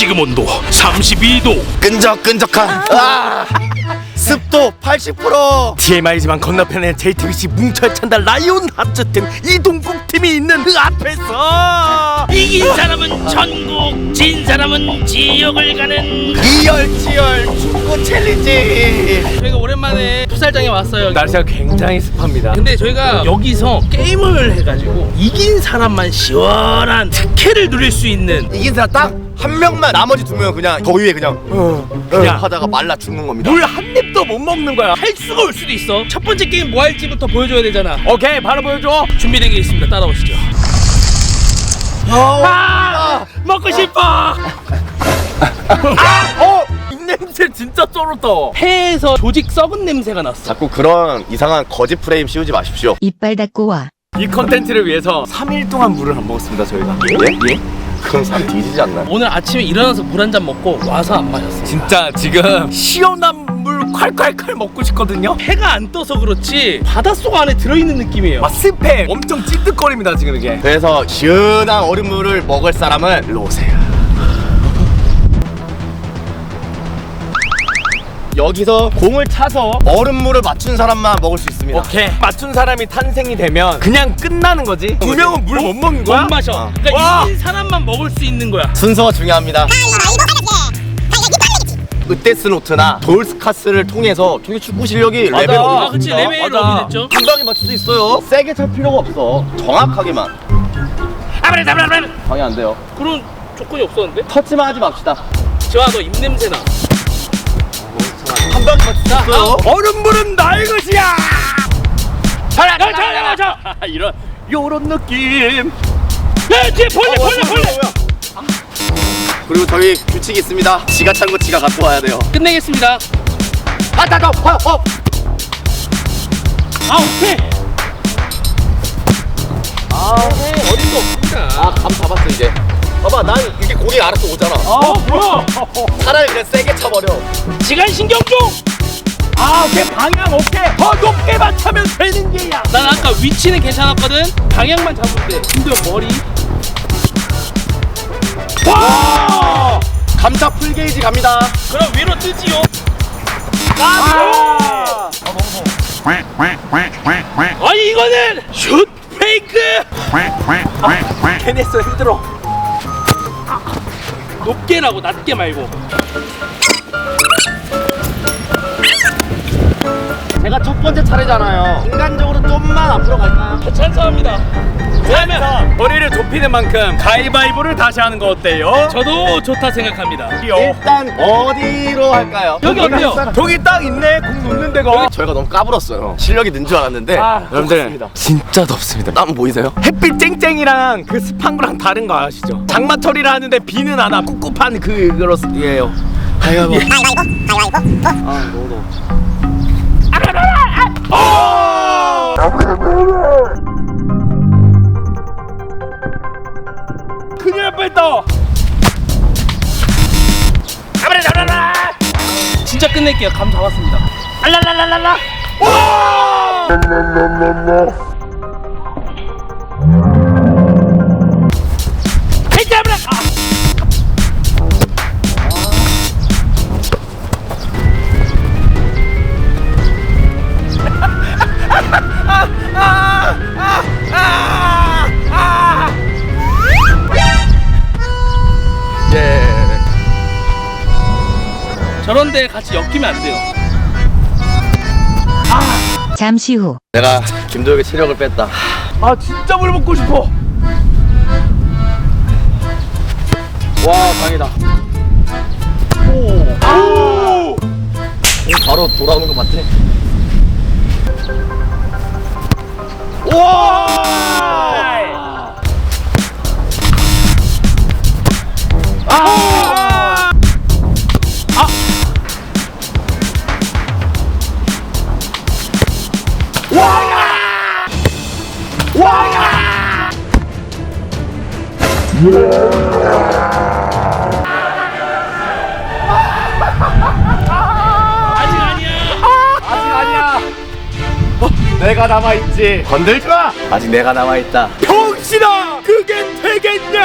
지금 온도 32도. 끈적끈적한 아, 습도 80% TMI지만 건너편에 JTBC 뭉쳐야 찬다 라이온 하트 팀 이동국 팀이 있는 그 앞에서. 이긴 사람은 전국 진 사람은 지역을 가는. 이열치열 축구 챌린지. 저희가 오랜만에 풋살장에 왔어요. 날씨가 굉장히 습합니다. 근데 저희가 여기서 게임을 해가지고 이긴 사람만 시원한 특혜를 누릴 수 있는. 이긴 사람 딱 한 명만 나머지 두 명은 그냥 더위에 그냥 어, 그냥. 어, 하다가 말라 죽는 겁니다 물 한 입도 못 먹는 거야 할 수가 올 수도 있어. 첫 번째 게임 뭐 할지부터 보여줘야 되잖아. 오케이 바로 보여줘 준비된 게 있습니다. 따라오시죠. 아 먹고 싶어 아어 입냄새 진짜 쩔었다 폐에서 조직 썩은 냄새가 났어. 자꾸 그런 이상한 거짓 프레임 씌우지 마십시오 이빨 닦고 와. 이 컨텐츠를 위해서 3일 동안 물을 안 먹었습니다 저희가 예? 예? 그럼 사람 뒤지지 않나요? 오늘 아침에 일어나서 물 한 잔 먹고 와서 안 마셨어. 진짜 지금 시원한 물 콸콸콸 먹고 싶거든요 해가 안 떠서 그렇지 바닷속 안에 들어있는 느낌이에요. 막 습해 엄청 찌득거립니다 지금 이게 그래서 시원한 얼음물을 먹을 사람은 일로 오세요 여기서 공을 차서 얼음물을 맞춘 사람만 먹을 수 있습니다 오케이 맞춘 사람이 탄생이 되면 그냥 끝나는 거지 두 명은 물 못 먹는 거야? 못 마셔. 어. 그러니까 와! 이긴 사람만 먹을 수 있는 거야. 순서가 중요합니다 으테스노트나 돌스카스를 통해서 저기 축구 실력이 맞아. 레벨 아, 올라 그치 맞아. 오겠죠. 한 방에 맞출 수 있어요 세게 찰 필요가 없어 정확하게만 방해 안 돼요 그런 조건이 없었는데? 터치만 하지 맙시다 지화 너 입냄새 나. 한 방에 있어요 얼음물은 나의 것이야 자야 자야 자야 자. 이런 요런 느낌 야 뒤에 벌레 어, 벌레 벌레. 그리고 저희 규칙이 있습니다 지가 찬 거 지가 갖고 와야 돼요 끝내겠습니다. 아, 나, 나, 어, 어. 아 오케이. 아 어림도 없습니다. 아, 감 잡았어, 이제. 봐봐, 난 이렇게 공이 알아서 오잖아. 어 뭐야? 차라리 그냥 세게 쳐버려. 시간 신경 좀. 아 오케이 방향 오케이 더 높게 맞추면 되는 게야 난 아까 위치는 괜찮았거든. 방향만 잡으면 돼. 근데 머리. 와 감자 풀게이지 갑니다. 그럼 위로 뜨지요. 아! 아니 이거는 슛 페이크. 케네스 힘들어 높게라고 낮게 말고. 제가 첫 번째 차례잖아요. 인간적으로 좀만 앞으로 갈까요? 찬성합니다. 왜냐면 자 머리를 좁히는 만큼 가위바위보를 다시 하는 거 어때요? 저도 좋다 생각합니다. 일단 어디로 할까요? 여기 어때요? 저기 딱 있네 공 놓는 데가 저희가 너무 까불었어요. 실력이 는 줄 알았는데. 아, 여러분들, 좋습니다. 진짜 덥습니다 땀 보이세요? 햇빛 쨍쨍이랑 그 습한 거랑 다른 거 아시죠? 장마철이라 하는데 비는 안 와. 꿉꿉한 그 그렇예요. 가위바위보. 아, 너무 더워. 큰일 날 뻔했다. 진짜 끝낼게요. 감 잡았습니다. 알랄랄랄랄라. 예. 저런 데 같이 엮이면 안 돼요. 잠시 후. 내가 김도혁의 체력을 뺐다. 아 진짜 물 먹고 싶어. 와, 다행이다. 오. 바로 돌아오는 거 맞지? 와! 아! 아직 아니야. 아직 아니야. 내가 남아 있지. 건들지 마! 아직 내가 남아 있다. 병신아, 그게 되겠냐?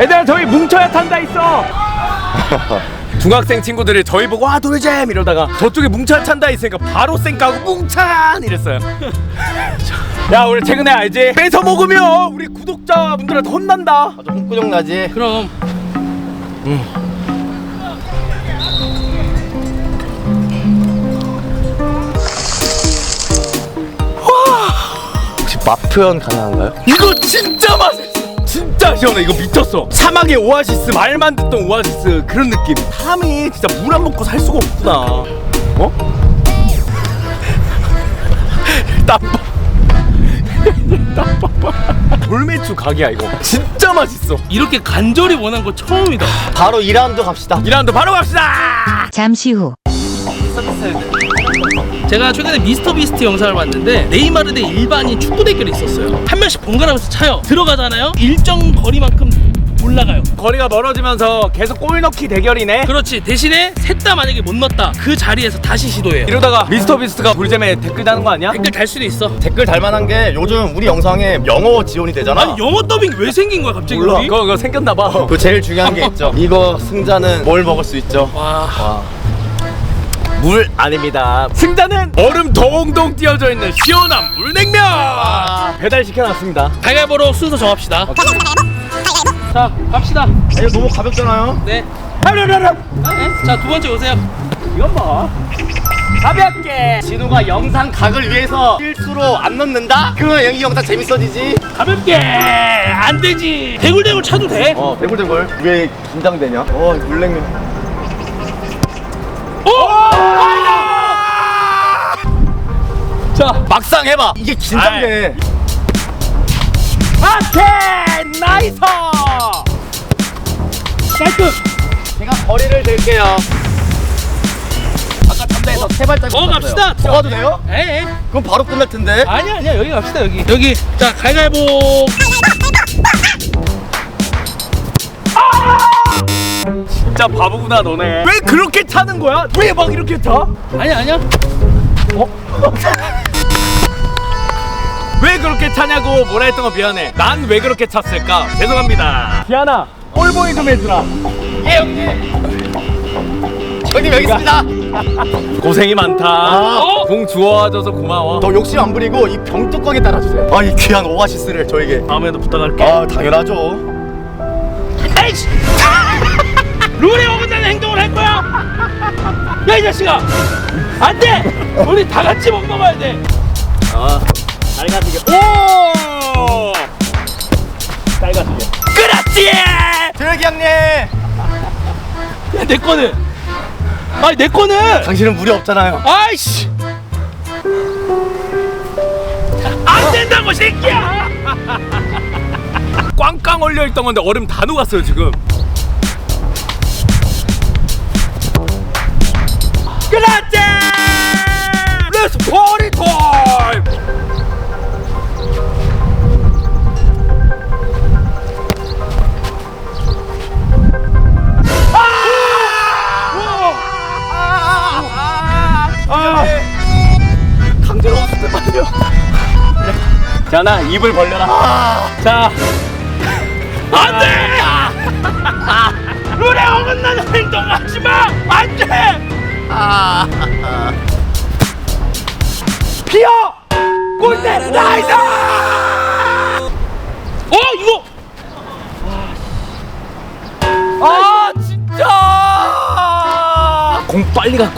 얘들아 저희 뭉쳐야 탄다 있어. 중학생 친구들이 저희 보고 아 노래잼 이러다가 저쪽에 뭉찬 찬다 있으니까 바로 쌩 까고 뭉찬 이랬어요. 야 우리 최근에 알지? 뺏어 먹으면 우리 구독자분들한테 혼난다. 아주 홍구정 나지. 그럼 혹시 맛 표현 가능한가요? 이거 진짜 맛있어. 진짜 시원해. 이거 미쳤어. 사막의 오아시스 말만 듣던 오아시스 그런 느낌. 삶이 진짜 물 안 먹고 살 수가 없구나. 어? 땀밥. 땀밥. 돌매추 각이야 이거. 진짜 맛있어. 이렇게 간절히 원한 거 처음이다. 바로 2라운드 갑시다. 2라운드 바로 갑시다. 잠시 후 제가 최근에 미스터 비스트 영상을 봤는데 네이마르 대 일반인 축구 대결이 있었어요. 한 명씩 번갈아가면서 차요. 들어가잖아요. 일정 거리만큼 올라가요. 거리가 멀어지면서 계속 골 넣기 대결이네. 그렇지. 대신에 셋 다 만약에 못 넣었다. 그 자리에서 다시 시도해요. 이러다가 미스터 비스트가 불잼에 댓글 다는 거 아니야? 댓글 달 수도 있어. 댓글 달만한 게 요즘 우리 영상에 영어 지원이 되잖아. 아니 영어 더빙 왜 생긴 거야 갑자기 몰라. 우리? 그거 그거 생겼나 봐. 그 제일 중요한 게 있죠. 이거 승자는 뭘 먹을 수 있죠? 와. 물 아닙니다. 승자는 얼음 동동 띄어져 있는 시원한 물냉면. 배달 시켜놨습니다. 가위바위보로 순서 정합시다. 자 갑시다. 이거 너무 가볍잖아요. 네. 자 두 번째 오세요. 이건 뭐? 가볍게. 진우가 영상 각을 위해서 실수로 안 넣는다? 그러면 이 영상 재밌어지지? 가볍게 안 되지. 대굴대굴 차도 돼. 어, 대굴대굴. 왜 긴장되냐? 어, 물냉면. 오! 자, 막상 해봐. 이게 긴장돼. 아테 나이스. 깔끔. 제가 거리를 댈게요. 아까 참대에서 세 발짝. 어 갑시다. 더 가도 돼요? 에이. 그럼 바로 끝날 텐데. 아니야 아니야 여기 갑시다 여기 여기 자 가위바위보 진짜 바보구나 너네. 왜 그렇게 차는 거야? 왜 막 이렇게 차? 아니야 아니야 왜 그렇게 차냐고 뭐라 했던 거 미안해. 난 왜 그렇게 찼을까? 죄송합니다. 기아나, 꼴보이 좀 해주라. 예, 형님. 형님 여기 있습니다. 고생이 많다. 아. 공 주워줘서 고마워. 너 욕심 안 부리고 이 병뚜껑에 따라주세요. 아, 이 귀한 오아시스를 저에게. 다음에도 부탁할게. 아, 당연하죠. 에이씨 야 이 자식아 안돼 우리 다 같이 못 먹어야 돼잘 가지게. 오! 잘 가지게. 그렇지! 드래기 형님. 야, 내 거는 아니 내 거는 당신은 무리 없잖아요. 아이씨 안 된다고 새끼야 꽝꽝 얼려 있던 건데 얼음 다 녹았어요 지금. 그렇지! 렛츠 파티 타임! 아! 강제로웠을 때 말이요. 자나 입을 벌려라. 자, 안 돼 룰에 어긋나는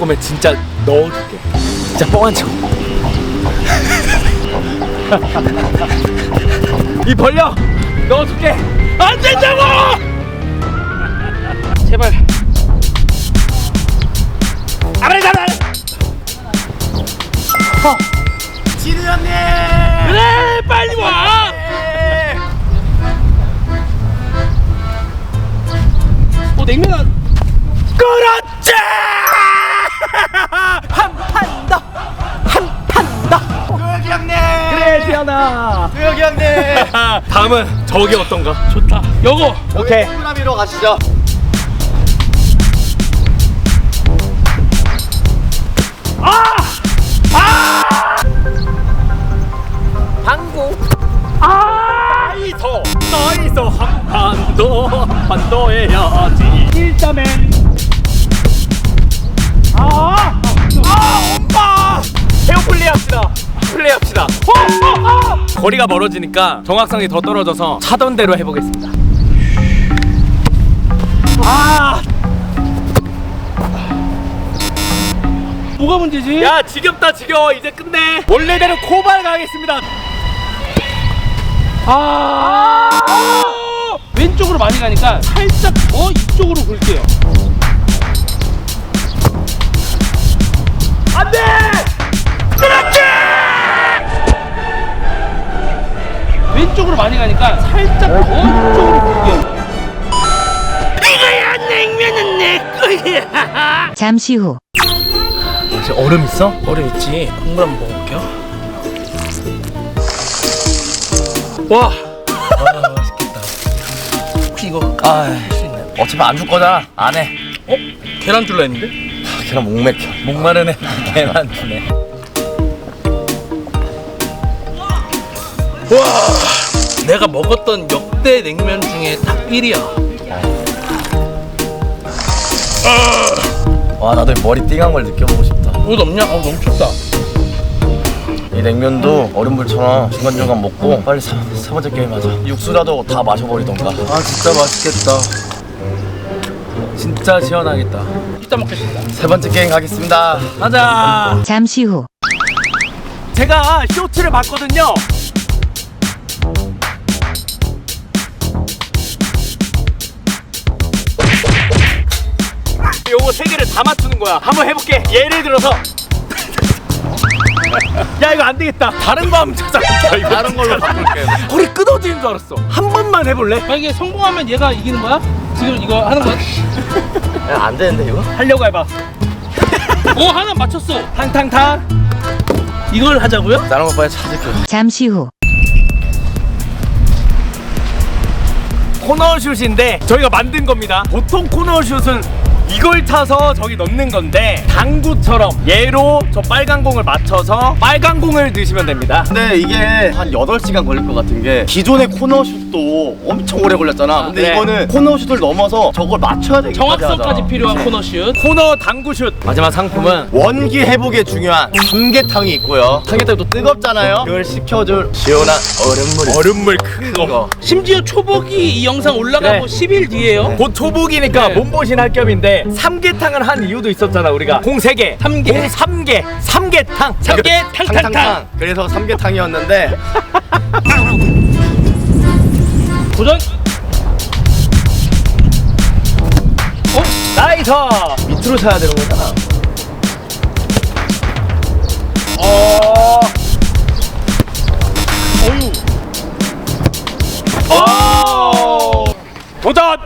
거면 진짜 넣어줄게. 진짜 뻥한 척. 이 벌려 넣어줄게. 안 된다고 제발 아래 잘해. 진우 형님. 그래 빨리 와 어, 냉면 안 그렇 지현아. 드래기 형님. 다음은 저게 어떤가? 좋다 요거 오케이. 동그라미로 가시죠. 거리가 멀어지니까 정확성이 더 떨어져서 차던 대로 해보겠습니다. 아! 뭐가 문제지? 야 지겹다 지겨워. 이제 끝내. 원래대로 코발 가겠습니다. 아, 왼쪽으로 많이 가니까 살짝 더 이쪽으로 굴게요. 안돼 왼쪽으로 많이 가니까 살짝 더 이쪽으로 굴게요. 이거야 냉면은 내 거야 잠시 후 혹시 얼음 있어? 얼음 있지? 국물 한번 먹어볼게요. 와, 아 맛있겠다. 혹시 이거 아 할수 있나요? 어차피 안 줄 거잖아. 안 해. 어? 계란 줄라 했는데? 걔랑 목맥혀. 목마르네 계란 주네 와, 내가 먹었던 역대 냉면 중에 딱 1위야. 와 나도 머리 띵한 걸 느껴보고 싶다. 옷 없냐? 어 너무 춥다. 이 냉면도 얼음물처럼 중간중간 먹고 빨리 세, 세 번째 게임 하자. 육수라도 다 마셔버리던가. 아 진짜 맛있겠다 진짜 시원하겠다 이따 먹겠습니다. 세 번째 게임 가겠습니다. 가자 잠시 후 제가 쇼트를 봤거든요 요거 세 개를 다 맞추는 거야 한번 해볼게 예를 들어서 야 이거 안 되겠다 다른 거 한번 이거 다른 걸로 바꿀게요. 허리 끊어지는 줄 알았어 한 번만 해볼래? 만약에 성공하면 얘가 이기는 거야? 지금 이거 하는 거야? 야, 안 되는데 이거? 하려고 해봐 어 하나 맞췄어. 탕탕탕 이걸 하자고요? 다른 거 빨리 찾을게. 잠시 후 코너슛인데 저희가 만든 겁니다. 보통 코너슛은 이걸 타서 저기 넣는 건데 당구처럼 얘로 저 빨간 공을 맞춰서 빨간 공을 넣으시면 됩니다. 근데 이게 한 8시간 걸릴 것 같은 게 기존의 코너슛도 엄청 오래 걸렸잖아. 근데 네. 이거는 코너슛을 넘어서 저걸 맞춰야 되기까지 정확성까지. 필요한 코너슛. 코너 당구슛 마지막 상품은 원기 회복에 중요한 삼계탕이 있고요. 삼계탕이 또 뜨겁잖아요. 그걸 식혀줄 시원한 얼음물이 얼음물 큰 거. 거. 심지어 초복이 이 영상 올라가고 네. 10일 뒤에요. 곧 초복이니까 네. 몸보신 할 겸인데 삼계탕을 한 이유도 있었잖아 우리가 공 3개 삼계. 공 3개 삼계탕 삼계 탕탕탕. 그래서 삼계탕이었는데 도전. 나이스 밑으로 차야 되는 거잖아. 어 어유. 오! 도전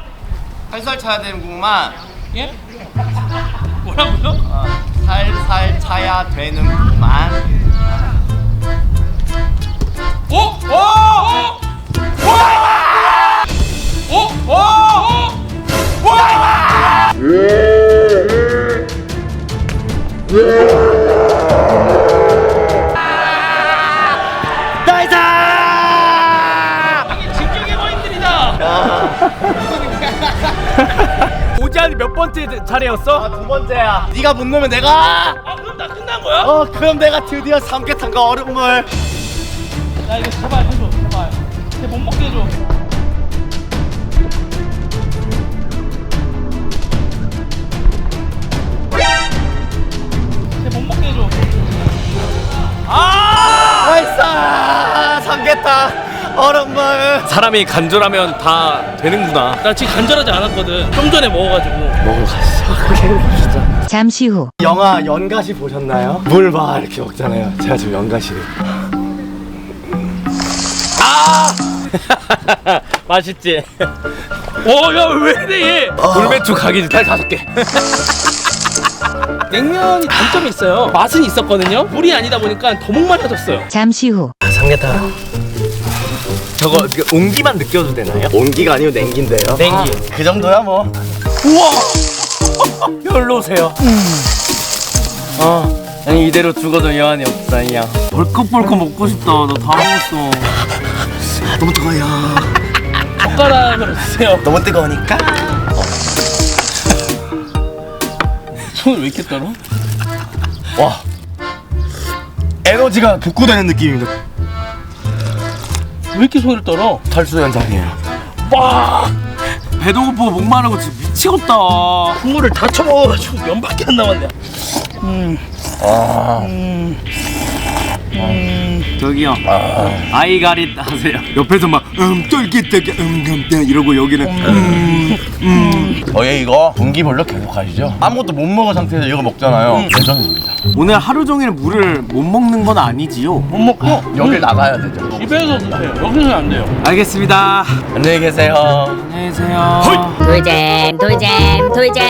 살살 차야 되는구만. 예? 뭐라고요? 살살 차야 되는구만. 번째 차례였어? 아, 두 번째야. 네가 못 넣으면 내가. 아 그럼 나 끝난 거야? 어, 그럼 내가 드디어 삼계탕과 얼음물. 야 이거 제발 해줘 제발. 쟤못 먹게 해줘. 쟤못 먹게 해줘. 나이스! 삼계탕 얼음물. 사람이 간절하면 다 되는구나. 나 지금 간절하지 않았거든. 좀 전에 먹어가지고. 먹으러 가시죠. 잠시 후 영화 연가시 보셨나요? 물 봐 이렇게 먹잖아요. 제가 지금 연가시를. 맛있지? 어, 야, 왜 이래, 얘? 돌매추 가기 전 다섯 개. 냉면이 단점이 있어요. 맛은 있었거든요. 물이 아니다 보니까 더 목마르졌어요. 잠시 후 삼계탕. 저거 그 온기만 느껴도 되나요? 온기가 아니고 냉기인데요. 냉기. 그 정도야 뭐. 우와! 여기로 오세요. 어, 아니 이대로 죽어도 여한이 없다, 그냥. 벌컥벌컥 먹고 싶다. 나 다 먹었어. 너무 뜨거워요. 젓가락으로 드세요. 너무 뜨거우니까. 손을 왜 이렇게 떨어? 와. 에너지가 복구되는 느낌입니다. 왜 이렇게 손을 떨어? 탈수 현상이에요. 배도 고프고 목 마르고 지금 미치겠다 국물을 다 쳐먹어가지고 면밖에 안 남았네. 아. 저기요 아 이가리 하세요 옆에서 막 음 쫄깃쫄깃 음금대 이러고 여기는 음. 저희 이거 분기별로 계속 가시죠. 아무것도 못 먹은 상태에서 이거 먹잖아요. 레전드입니다. 오늘 하루 종일 물을 못 먹는 건 아니지요? 못 먹고 여길 나가야 되죠. 집에서 드세요. 여기서는 안 돼요. 알겠습니다 안녕히 계세요. 안녕히 계세요 돌잼 돌잼 돌잼